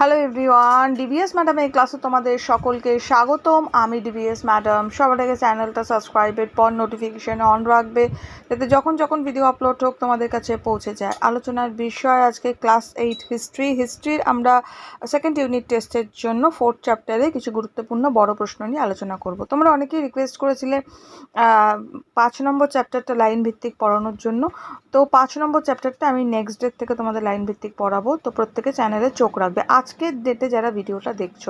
Hello everyone DBS ম্যাডামের ক্লাসে তোমাদের সকলকে স্বাগতম। আমি ডিবিএস ম্যাডাম সবার আগে চ্যানেলটা সাবস্ক্রাইবের পর নোটিফিকেশান অন রাখবে, যাতে যখন যখন ভিডিও আপলোড হোক তোমাদের কাছে পৌঁছে যায়। আলোচনার বিষয় আজকে ক্লাস এইট হিস্ট্রি হিস্ট্রির আমরা সেকেন্ড ইউনিট টেস্টের জন্য ফোর্থ চ্যাপ্টারে কিছু গুরুত্বপূর্ণ বড় প্রশ্ন নিয়ে আলোচনা করব। তোমরা অনেকেই রিকোয়েস্ট করেছিলে পাঁচ নম্বর চ্যাপ্টারটা লাইন ভিত্তিক পড়ানোর জন্য। তো পাঁচ নম্বর চ্যাপ্টারটা আমি নেক্সট ডেট থেকে তোমাদের লাইন ভিত্তিক পড়াবো। তো প্রত্যেকে চ্যানেলে চোখ রাখবে। আজকের ডেটে যারা ভিডিওটা দেখছ,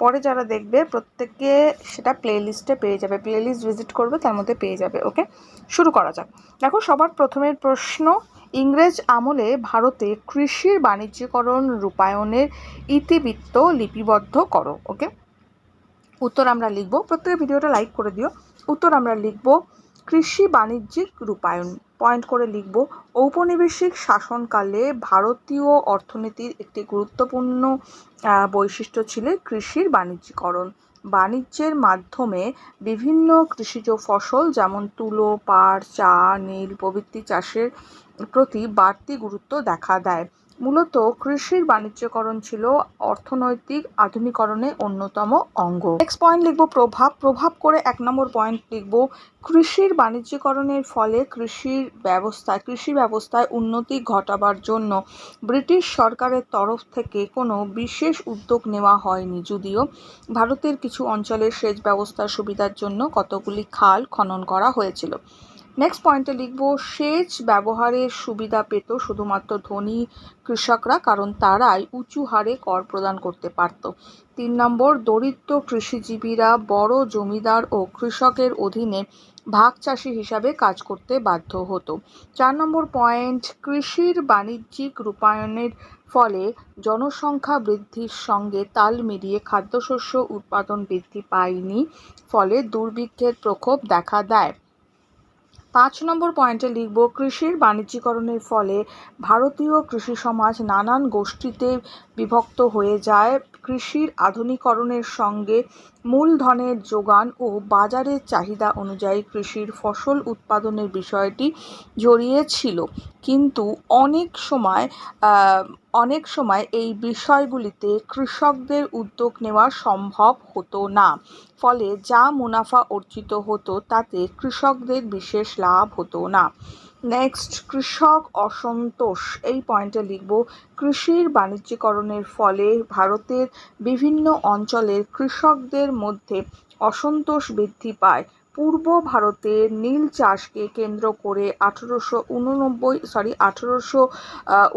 পরে যারা দেখবে প্রত্যেকে সেটা প্লে লিস্টে পেয়ে যাবে। প্লে লিস্ট ভিজিট করবে, তার মধ্যে পেয়ে যাবে ওকে শুরু করা যাক। দেখো, সবার প্রথমের প্রশ্ন, ইংরেজ আমলে ভারতে কৃষির বাণিজ্যিকরণ রূপায়ণের ইতিবৃত্ত লিপিবদ্ধ করো ওকে উত্তর আমরা লিখব। প্রত্যেকে ভিডিওটা লাইক করে দিও। উত্তর আমরা লিখব কৃষি বাণিজ্যিক রূপায়ণ। পয়েন্ট করে লিখব, ঔপনিবেশিক শাসনকালে ভারতীয় অর্থনীতির একটি গুরুত্বপূর্ণ বৈশিষ্ট্য ছিল কৃষির বাণিজ্যিকরণ। বাণিজ্যের মাধ্যমে বিভিন্ন কৃষিজ ফসল যেমন তুলো, পাট, চা, নীল প্রভৃতি চাষের প্রতি বাড়তি গুরুত্ব দেখা দেয়। মূলত কৃষির বাণিজ্যকরণ ছিল অর্থনৈতিক আধুনিকরণের অন্যতম অঙ্গ। নেক্সট পয়েন্ট লিখব প্রভাব। প্রভাব করে এক নম্বর পয়েন্ট লিখব কৃষির বাণিজ্যকরণের ফলে কৃষির ব্যবস্থায় কৃষি ব্যবস্থায় উন্নতি ঘটাবার জন্য ব্রিটিশ সরকারের তরফ থেকে কোনো বিশেষ উদ্যোগ নেওয়া হয়নি। যদিও ভারতের কিছু অঞ্চলের সেচ ব্যবস্থার সুবিধার জন্য কতগুলি খাল খনন করা হয়েছিল। নেক্সট পয়েন্টে লিখব, সেচ ব্যবহারের সুবিধা পেত শুধুমাত্র ধনী কৃষকরা, কারণ তারাই উঁচু হারে কর প্রদান করতে পারত। তিন নম্বর, দরিদ্র কৃষিজীবীরা বড় জমিদার ও কৃষকের অধীনে ভাগ চাষি হিসাবে কাজ করতে বাধ্য হতো। চার নম্বর পয়েন্ট কৃষির বাণিজ্যিক রূপায়ণের ফলে জনসংখ্যা বৃদ্ধির সঙ্গে তাল মিলিয়ে খাদ্যশস্য উৎপাদন বৃদ্ধি পায়নি, ফলে দুর্ভিক্ষের প্রকোপ দেখা দেয়। পাঁচ নম্বর পয়েন্টে লিখব, কৃষির বাণিজ্যিকরণের ফলে ভারতীয় কৃষি সমাজ নানান গোষ্ঠীতে বিভক্ত হয়ে যায়। কৃষির আধুনিকরণের সঙ্গে মূলধনের যোগান ও বাজারের চাহিদা অনুযায়ী কৃষির ফসল উৎপাদনের বিষয়টি জড়িয়ে ছিল। কিন্তু অনেক সময় অনেক সময় এই বিষয়গুলিতে কৃষকদের উদ্যোগ নেওয়া সম্ভব হতো না। ফলে যা মুনাফা অর্জিত হতো তাতে কৃষকদের বিশেষ লাভ হতো না। নেক্সট কৃষক অসন্তোষ। এই পয়েন্টে লিখব, কৃষির বাণিজ্যিকরণের ফলে ভারতের বিভিন্ন অঞ্চলের কৃষকদের মধ্যে অসন্তোষ বৃদ্ধি পায়। পূর্ব ভারতে নীল চাষকে কেন্দ্র করে আঠেরোশো উননব্বই সরি আঠেরোশো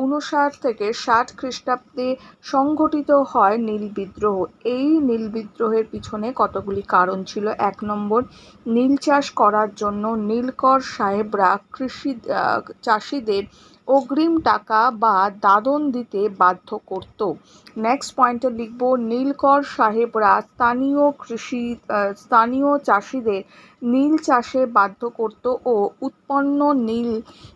উনষাট থেকে ষাট খ্রিস্টাব্দে সংঘটিত হয় নীল বিদ্রোহ। এই নীল বিদ্রোহের পিছনে কতগুলি কারণ ছিল? এক নম্বর, নীল চাষ করার জন্য নীলকর সাহেবরা কৃষি চাষিদের অগ্রিম টাকা বা দাদন দিতে বাধ্য করত। নেক্সট পয়েন্টে লিখব, নীলকর সাহেবরা স্থানীয় কৃষি স্থানীয় চাষিদের নীল চাষে বাধ্য করত ও উৎপন্ন নীল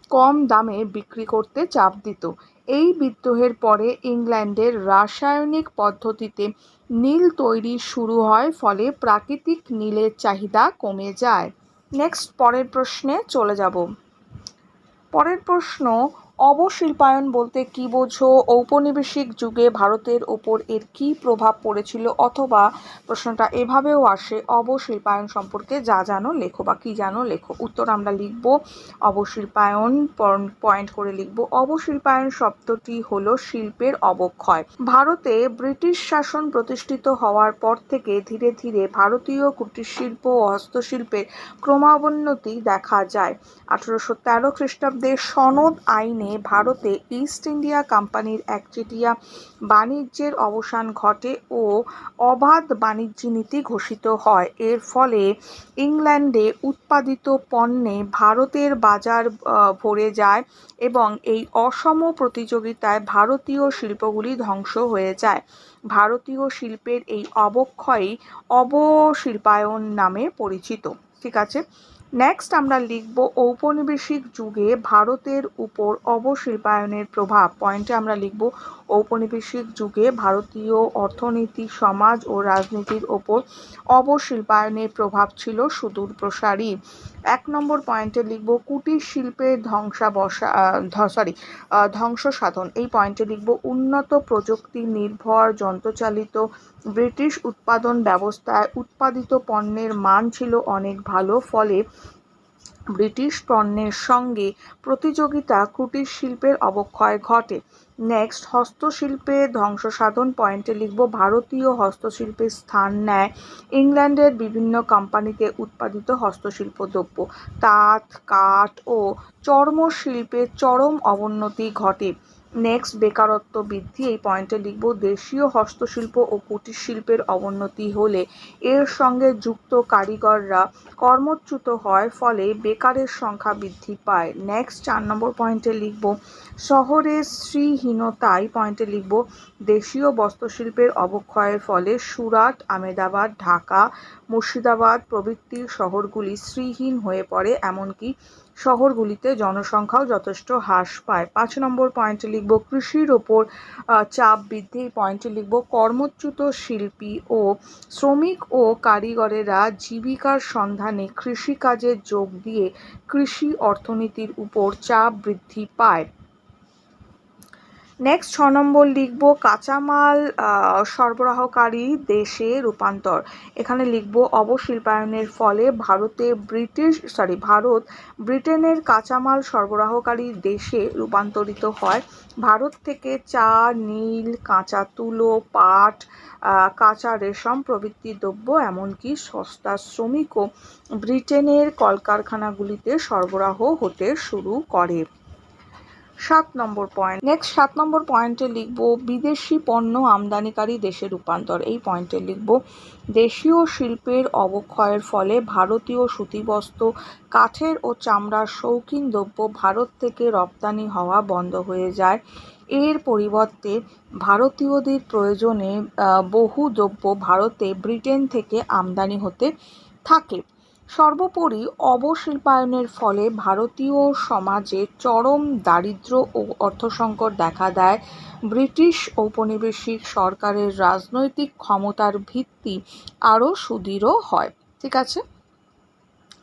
কম দামে বিক্রি করতে চাপ দিত। এই বিদ্রোহের পরে ইংল্যান্ডের রাসায়নিক পদ্ধতিতে নীল তৈরি শুরু হয়, ফলে প্রাকৃতিক নীলের চাহিদা কমে যায়। নেক্সট পরের প্রশ্নে চলে যাব। পরের প্রশ্ন অবশিল্পায়ন বলতে কি বোঝো? ঔপনিবেশিক যুগে ভারতের ওপর এর কি প্রভাব পড়েছিল? অথবা প্রশ্নটা এভাবেও আসে, অবশিল্পায়ন সম্পর্কে যা জানো লেখো বা কি জানো লেখো। উত্তর আমরা লিখব, অবশিল্পায়ন পয়েন্ট করে লিখব। অবশিল্পায়ন শব্দটি হলো শিল্পের অবক্ষয়। ভারতে ব্রিটিশ শাসন প্রতিষ্ঠিত হওয়ার পর থেকে ধীরে ধীরে ভারতীয় কুটিরশিল্প ও হস্তশিল্পের ক্রমাবন্নতি দেখা যায়। আঠারোশো তেরো খ্রিস্টাব্দে সনদ আইনে ভারতে ইস্ট ইন্ডিয়া কোম্পানির একচেটিয়া বাণিজ্যের অবসান ঘটে ও অবাধ বাণিজ্য নীতি ঘোষিত হয়। এর ফলে ইংল্যান্ডে উৎপাদিত পণ্যে ভারতের বাজার ভরে যায় এবং এই অসম প্রতিযোগিতায় ভারতীয় শিল্পগুলি ধ্বংস হয়ে যায়। ভারতীয় শিল্পের এই অবক্ষয়ই অবশিল্পায়ন নামে পরিচিত। ঠিক আছে? নেক্সট আমরা লিখব ঔপনিবেশিক যুগে ভারতের উপর অবশিল্পায়নের প্রভাব। পয়েন্টে আমরা লিখব ঔপনিবেশিক যুগে ভারতীয় অর্থনীতি, সমাজ ও রাজনীতির ওপর অবশিল্পায়নের প্রভাব ছিল সুদূর প্রসারী। এক নম্বর পয়েন্টে লিখব কুটির শিল্পের ধ্বংসাবসা সরি ধ্বংস সাধন। এই পয়েন্টে লিখব উন্নত প্রযুক্তি নির্ভর যন্ত্রচালিত ব্রিটিশ উৎপাদন ব্যবস্থায় উৎপাদিত পণ্যের মান ছিল অনেক ভালো, ফলে ব্রিটিশ পণ্যের সঙ্গে প্রতিযোগিতা কুটির শিল্পের অবক্ষয় ঘটে। নেক্সট হস্তশিল্পে ধ্বংস সাধন পয়েন্টে লিখব, ভারতীয় হস্তশিল্পে স্থান নেয় ইংল্যান্ডের বিভিন্ন কোম্পানিতে উৎপাদিত হস্তশিল্প দ্রব্য। তাঁত, কাঠ ও চর্মশিল্পের চরম অবনতি ঘটে। নেক্সট বেকারত্ব বৃদ্ধি, এই পয়েন্টে লিখব, দেশীয় হস্তশিল্প ও কুটির শিল্পের অবনতি হলে এর সঙ্গে যুক্ত কারিগররা কর্মচ্যুত হয় ফলে বেকারের সংখ্যা বৃদ্ধি পায়। নেক্সট চার নম্বর পয়েন্টে লিখব শহরের শ্রীহীনতায় পয়েন্টে লিখব, দেশীয় বস্ত্রশিল্পের অবক্ষয়ের ফলে সুরাট আমেদাবাদ ঢাকা, মুর্শিদাবাদ প্রভৃতি শহরগুলি শ্রীহীন হয়ে পড়ে, এমনকি শহরগুলিতে জনসংখ্যাও যথেষ্ট হ্রাস পায়। পাঁচ নম্বর পয়েন্টে লিখব, কৃষির ওপর চাপ বৃদ্ধি। পয়েন্টে লিখব, কর্মচ্যুত শিল্পী ও শ্রমিক ও কারিগরেরা জীবিকার সন্ধানে কৃষিকাজে যোগ দিয়ে কৃষি অর্থনীতির উপর চাপ বৃদ্ধি পায়। নেক্সট ছ নম্বর লিখব কাঁচামাল সরবরাহকারী দেশে রূপান্তর। এখানে লিখব অবশিল্পায়নের ফলে ভারতে ব্রিটিশ সরি ভারত, ব্রিটেনের কাঁচামাল সরবরাহকারী দেশে রূপান্তরিত হয়। ভারত থেকে চা, নীল, কাঁচা তুলো, পাট কাঁচা রেশম প্রভৃতি দ্রব্য, এমনকি সস্তা শ্রমিকও ব্রিটেনের কলকারখানাগুলিতে সরবরাহ হতে শুরু করে। সাত নম্বর পয়েন্ট নেক্সট সাত নম্বর পয়েন্টে লিখব, বিদেশি পণ্য আমদানিকারী দেশে রূপান্তর। এই পয়েন্টে লিখব, দেশীয় শিল্পের অবক্ষয়ের ফলে ভারতীয় সুতিবস্ত্র, কাঠের ও চামড়ার শৌখিন দ্রব্য ভারত থেকে রপ্তানি হওয়া বন্ধ হয়ে যায়। এর পরিবর্তে ভারতীয়দের প্রয়োজনে বহু দ্রব্য ভারতে ব্রিটেন থেকে আমদানি হতে থাকে। সর্বোপরি অবশিল্পায়নের ফলে ভারতীয় সমাজে চরম দারিদ্র ও অর্থসংকট দেখা দেয়। ব্রিটিশ ঔপনিবেশিক সরকারের রাজনৈতিক ক্ষমতার ভিত্তি আরও সুদৃঢ় হয়। ঠিক আছে?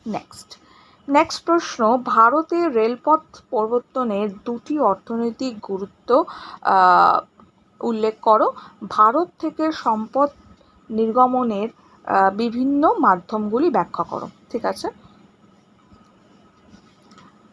নেক্সট নেক্সট প্রশ্ন, ভারতে রেলপথ প্রবর্তনের দুটি অর্থনৈতিক গুরুত্ব উল্লেখ করো। ভারত থেকে সম্পদ নির্গমনের বিভিন্ন মাধ্যমগুলি ব্যাখ্যা করো ঠিক আছে?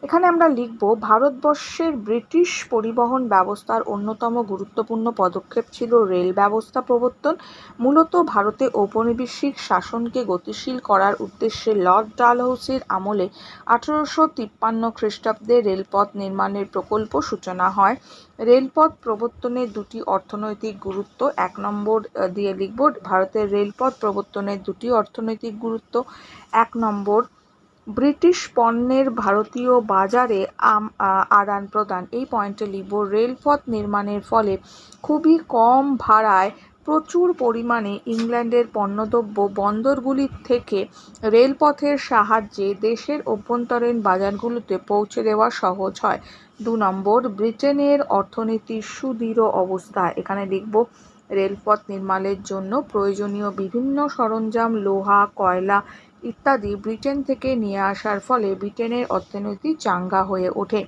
এখানে আমরা লিখব, ভারতবর্ষের ব্রিটিশ পরিবহন ব্যবস্থার অন্যতম গুরুত্বপূর্ণ পদক্ষেপ ছিল রেল ব্যবস্থা প্রবর্তন। মূলত ভারতে ঔপনিবেশিক শাসনকে গতিশীল করার উদ্দেশ্যে লর্ড ডালহৌসির আমলে আঠারোশো তিপ্পান্ন খ্রিস্টাব্দে রেলপথ নির্মাণের প্রকল্প সূচনা হয়। রেলপথ প্রবর্তনের দুটি অর্থনৈতিক গুরুত্ব, এক নম্বর দিয়ে লিখব, ভারতের রেলপথ প্রবর্তনের দুটি অর্থনৈতিক গুরুত্ব, এক নম্বর ব্রিটিশ পণ্যের ভারতীয় বাজারে আদান প্রদান। এই পয়েন্টে লিখব, রেলপথ নির্মাণের ফলে খুবই কম ভাড়ায় প্রচুর পরিমাণে ইংল্যান্ডের পণ্যদ্রব্য বন্দরগুলি থেকে রেলপথের সাহায্যে দেশের অভ্যন্তরীণ বাজারগুলোতে পৌঁছে দেওয়া সহজ হয়। দু নম্বর, ব্রিটেনের অর্থনীতির সুদৃঢ় অবস্থা। এখানে লিখব, রেলপথ নির্মাণের জন্য প্রয়োজনীয় বিভিন্ন সরঞ্জাম, লোহা, কয়লা ইত্যাদি ব্রিটেন থেকে নিয়ে আসার ফলে ব্রিটেনের অর্থনীতি চাঙ্গা হয়ে ওঠে।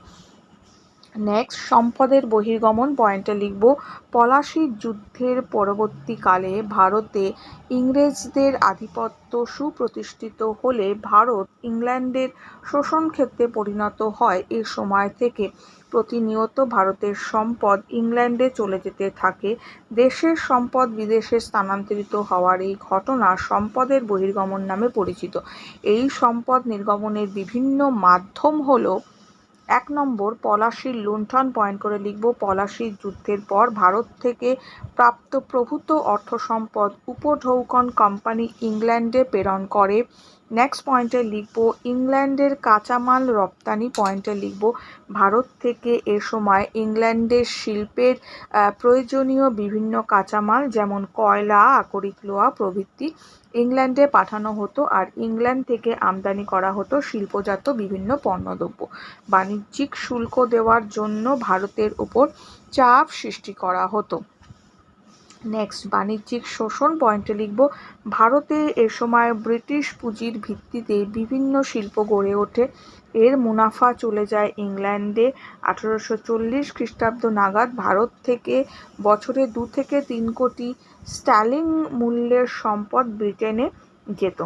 নেক্সট, সম্পদের বহির্গমন পয়েন্টে লিখব পলাশির যুদ্ধের পরবর্তীকালে ভারতে ইংরেজদের আধিপত্য সুপ্রতিষ্ঠিত হলে ভারত ইংল্যান্ডের শোষণ ক্ষেত্রে পরিণত হয় এ সময় থেকে। প্রতিনিয়ত ভারতের সম্পদ ইংল্যান্ডে চলে যেতে থাকে, দেশের সম্পদ বিদেশে স্থানান্তরিত হওয়ার এই ঘটনা সম্পদের বহির্গমন নামে পরিচিত। এই সম্পদ নির্গমনের বিভিন্ন মাধ্যম হলো, এক নম্বর, পলাশির লুণ্ঠন পয়েন্ট করে লিখব, পলাশির যুদ্ধের পর ভারত থেকে প্রাপ্ত প্রভূত অর্থ সম্পদ উপঢৌকন কোম্পানি ইংল্যান্ডে প্রেরণ করে। নেক্সট পয়েন্টে লিখব ইংল্যান্ডের কাঁচামাল রপ্তানি পয়েন্টে লিখব, ভারত থেকে এ সময় ইংল্যান্ডের শিল্পের প্রয়োজনীয় বিভিন্ন কাঁচামাল যেমন কয়লা, আকরিক লোহা প্রভৃতি ইংল্যান্ডে পাঠানো হতো আর ইংল্যান্ড থেকে আমদানি করা হতো শিল্পজাত বিভিন্ন পণ্যদ্রব্য। বাণিজ্যিক শুল্ক দেওয়ার জন্য ভারতের উপর চাপ সৃষ্টি করা হতো। নেক্সট বাণিজ্যিক শোষণ পয়েন্টে লিখব, ভারতে এ সময় ব্রিটিশ পুঁজির ভিত্তিতে বিভিন্ন শিল্প গড়ে ওঠে। এর মুনাফা চলে যায় ইংল্যান্ডে। আঠেরোশো চল্লিশ খ্রিস্টাব্দ নাগাদ ভারত থেকে বছরে দু থেকে তিন কোটি স্ট্যালিং মূল্যের সম্পদ ব্রিটেনে যেত।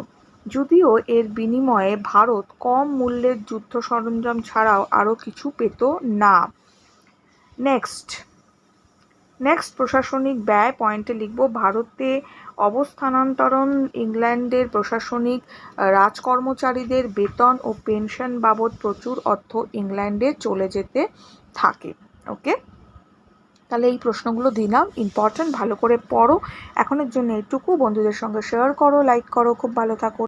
যদিও এর বিনিময়ে ভারত কম মূল্যের যুদ্ধ সরঞ্জাম ছাড়াও আরও কিছু পেত না। নেক্সট নেক্সট প্রশাসনিক ব্যয় পয়েন্টে লিখব, ভারতে অবস্থানান্তরণ, ইংল্যান্ডের প্রশাসনিক রাজকর্মচারীদের বেতন ও পেনশন বাবদ প্রচুর অর্থ ইংল্যান্ডে চলে যেতে থাকে। ওকে তাহলে এই প্রশ্নগুলো দিলাম ইম্পর্ট্যান্ট ভালো করে পড়ো। এখনের জন্য এইটুকু। বন্ধুদের সঙ্গে শেয়ার করো লাইক করো, খুব ভালো থাকো।